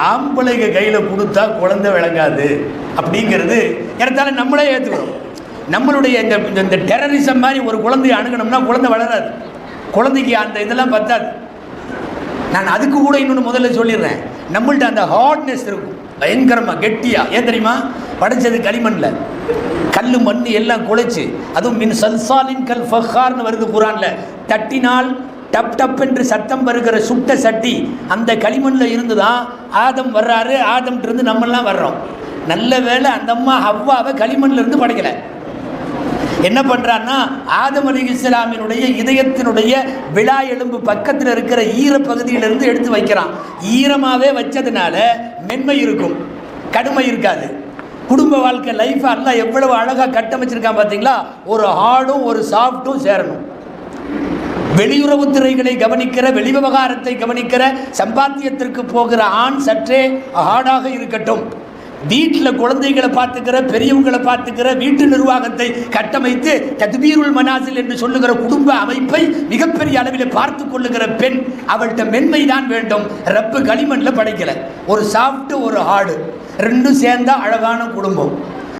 ஆம்பளைங்க கையில் கொடுத்தா குழந்தை விளங்காது. அப்படிங்கிறது எடுத்தாலும் நம்மளே ஏற்றுக்கிறோம் நம்மளுடைய இந்த இந்த- டெரரிசம் மாதிரி ஒரு குழந்தைய அணுகணும்னா குழந்தை வளராது. குழந்தைக்கு அந்த இதெல்லாம் பத்தாது. நான் அதுக்கு கூட இன்னொன்று முதல்ல சொல்லிடுறேன். நம்மள்ட்ட அந்த ஹார்ட்னஸ் இருக்கும். பயங்கரமாக கெட்டியாக ஏன் தெரியுமா? படைச்சது களிமண்ணில் கல் மண் எல்லாம் குழைச்சு. அதுவும் மின் சல்சாலின் கல் ஃபஹார்னு வருது குரானில். தட்டினால் டப் டப் என்று சத்தம் வருகிற சுட்ட சட்டி அந்த களிமண்ணில் இருந்து தான் ஆதம் வர்றாரு. ஆதம்ட்டு இருந்து நம்மெல்லாம் வர்றோம். நல்ல வேளை அந்த அம்மா ஹவ்வாவை களிமண்ணில் இருந்து படைக்கலை. என்ன பண்ணுறான்னா ஆதம் அலி இஸ்லாமினுடைய இதயத்தினுடைய விழா எலும்பு பக்கத்தில் இருக்கிற ஈரப்பகுதியிலிருந்து எடுத்து வைக்கிறான். ஈரமாகவே வச்சதுனால மென்மை இருக்கும். கடுமை இருக்காது. குடும்ப வாழ்க்கை லைஃப் எல்லாம் எவ்வளவு அழகாக கட்டமைச்சிருக்கான் பார்த்தீங்களா ஒரு ஹார்டும் ஒரு சாஃப்ட்டும் சேரணும். வெளியுறவுத்துறைகளை கவனிக்கிற வெளிவிவகாரத்தை கவனிக்கிற சம்பாத்தியத்திற்கு போகிற ஆண் சற்றே ஹார்டாக இருக்கட்டும். வீட்டில் குழந்தைகளை பார்த்துக்கிற பெரியவங்களை பார்த்துக்கிற வீட்டு நிர்வாகத்தை கட்டமைத்து தத்பீருல் மனாசில் என்று சொல்லுகிற குடும்ப அமைப்பை மிகப்பெரிய அளவில் பார்த்து கொள்ளுகிற பெண் அவள்கிட்ட மென்மை தான் வேண்டும். ரப்பு களிமண்ணில் படைக்கலை. ஒரு சாப்பிட்டு ஒரு ஹார்டு ரெண்டும் சேர்ந்தா அழகான குடும்பம்.